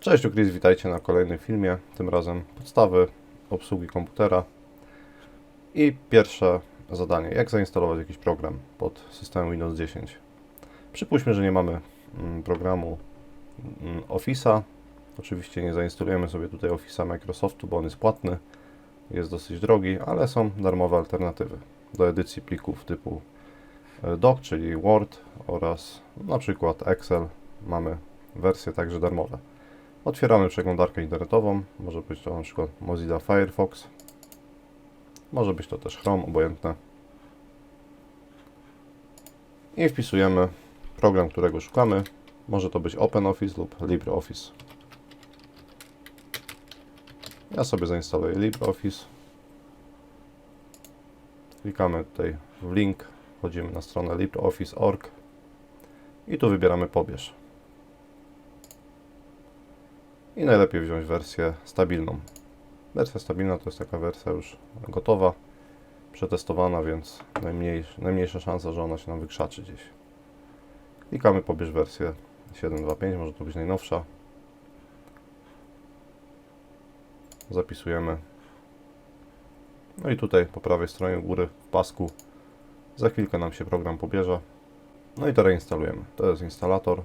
Cześć, tu Chris, witajcie na kolejnym filmie. Tym razem podstawy obsługi komputera. I pierwsze zadanie, jak zainstalować jakiś program pod systemem Windows 10. Przypuśćmy, że nie mamy mm, programu mm, Office'a. Oczywiście nie zainstalujemy sobie tutaj Office'a Microsoftu, bo on jest płatny, jest dosyć drogi, ale są darmowe alternatywy do edycji plików typu e, doc, czyli Word oraz na przykład Excel. Mamy wersje także darmowe. Otwieramy przeglądarkę internetową. Może być to na przykład Mozilla Firefox. Może być to też Chrome, obojętne. I wpisujemy program, którego szukamy. Może to być OpenOffice lub LibreOffice. Ja sobie zainstaluję LibreOffice. Klikamy tutaj w link, wchodzimy na stronę LibreOffice.org i tu wybieramy pobierz. I najlepiej wziąć wersję stabilną. Wersja stabilna to jest taka wersja już gotowa, przetestowana, więc najmniej, najmniejsza szansa, że ona się nam wykrzaczy gdzieś. Klikamy pobierz wersję 7.2.5, może to być najnowsza. Zapisujemy. No i tutaj po prawej stronie u góry w pasku za chwilkę nam się program pobierze. No i to reinstalujemy. To jest instalator.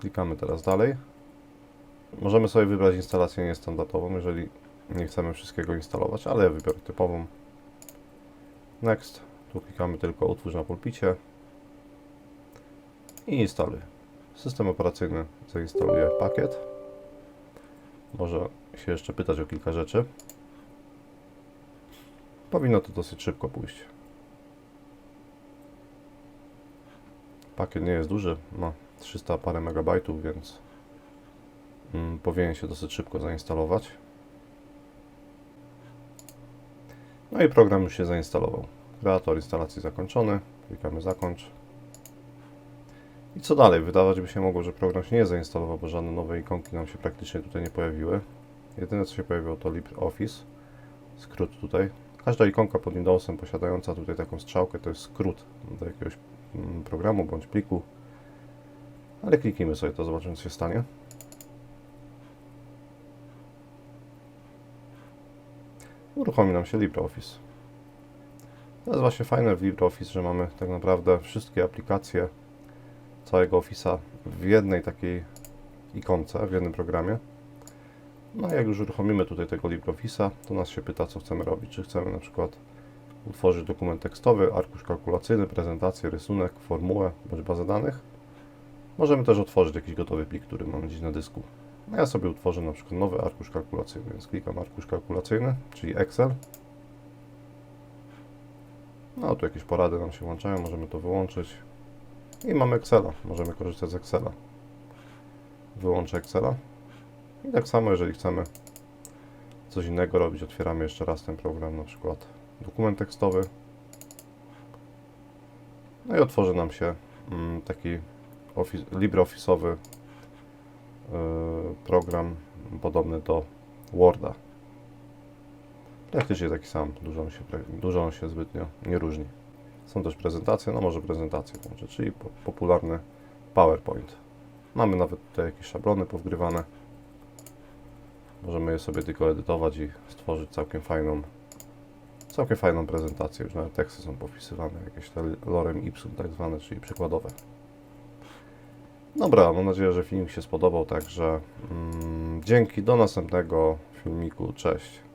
Klikamy teraz dalej. Możemy sobie wybrać instalację niestandardową, jeżeli nie chcemy wszystkiego instalować, ale ja wybiorę typową. Next. Tu klikamy tylko utwórz na pulpicie. I instaluj. System operacyjny zainstaluje pakiet. Może się jeszcze pytać o kilka rzeczy. Powinno to dosyć szybko pójść. Pakiet nie jest duży, ma 300 parę megabajtów, więc powinien się dosyć szybko zainstalować. No i program już się zainstalował. Kreator instalacji zakończony. Klikamy zakończ. I co dalej? Wydawać by się mogło, że program się nie zainstalował, bo żadne nowe ikonki nam się praktycznie tutaj nie pojawiły. Jedyne co się pojawiło to LibreOffice. Skrót tutaj. Każda ikonka pod Windowsem posiadająca tutaj taką strzałkę to jest skrót do jakiegoś mm, programu bądź pliku. Ale kliknijmy sobie to, zobaczymy co się stanie. Uruchomi nam się LibreOffice. To jest właśnie fajne w LibreOffice, że mamy tak naprawdę wszystkie aplikacje całego Office'a w jednej takiej ikonce, w jednym programie. No jak już uruchomimy tutaj tego LibreOffice'a, to nas się pyta, co chcemy robić. Czy chcemy na przykład utworzyć dokument tekstowy, arkusz kalkulacyjny, prezentację, rysunek, formułę bądź bazę danych. Możemy też otworzyć jakiś gotowy plik, który mamy gdzieś na dysku. No ja sobie utworzę na przykład nowy arkusz kalkulacyjny, więc klikam arkusz kalkulacyjny, czyli Excel. No tu jakieś porady nam się włączają, możemy to wyłączyć. I mamy Excela, możemy korzystać z Excela. Wyłączę Excela. I tak samo, jeżeli chcemy coś innego robić, otwieramy jeszcze raz ten program, na przykład dokument tekstowy. No i otworzy nam się mm, taki office, LibreOffice'owy program podobny do Worda. Praktycznie taki sam, dużo on, się, dużo on się zbytnio nie różni. Są też prezentacje, no może prezentacje czyli po, popularny PowerPoint. Mamy nawet tutaj jakieś szablony powgrywane. Możemy je sobie tylko edytować i stworzyć całkiem fajną, całkiem fajną prezentację. Już nawet teksty są popisywane, jakieś te lorem ipsum tak zwane, czyli przykładowe. Dobra, mam nadzieję, że filmik się spodobał, także mm, dzięki, do następnego filmiku, cześć.